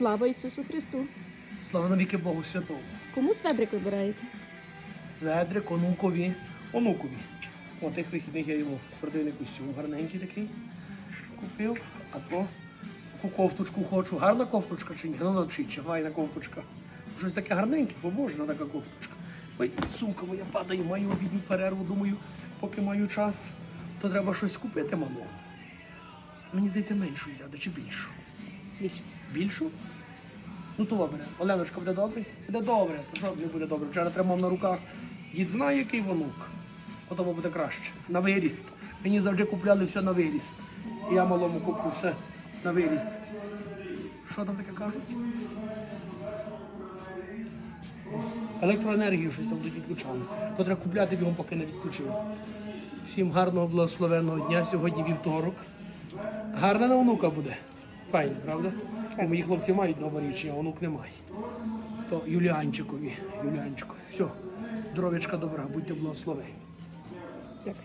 Слава Ісусу Христу! Слава навіки Богу Святому. Кому сведрик вибираєте? Сведрик, онукові, онукові. О, тих вихідних я йому спортивний костюм гарненький такий купив, а то таку кофточку хочу. Гарна кофточка чи ні? Ну, навчіть, чи файна кофточка. Щось таке гарненьке, побожна така кофточка. Ой, сумка моя падає, маю обідню перерву, думаю, поки маю час, то треба щось купити, мамо. Мені здається, меншу взяти чи більшу. Більше. Більшу? Ну то добре. Оленочка буде добре? Буде добре, то що не буде добре. Вчора тримав на руках. Дід знає, який вонук. Ото буде краще. На виріст. Мені завжди купляли все на виріст. І я малому куплю все на виріст. Що там таке кажуть? Електроенергію щось там тут відключали. То треба купляти бігом, поки не відключили. Всім гарного благословенного дня. Сьогодні вівторок. Гарна на онука буде. Файно, правда? Бо мої хлопці мають новорічні, а онук не має. То Юліанчикові, Юліанчику. Все, здоров'ячка добра, будьте благословені. Дякую.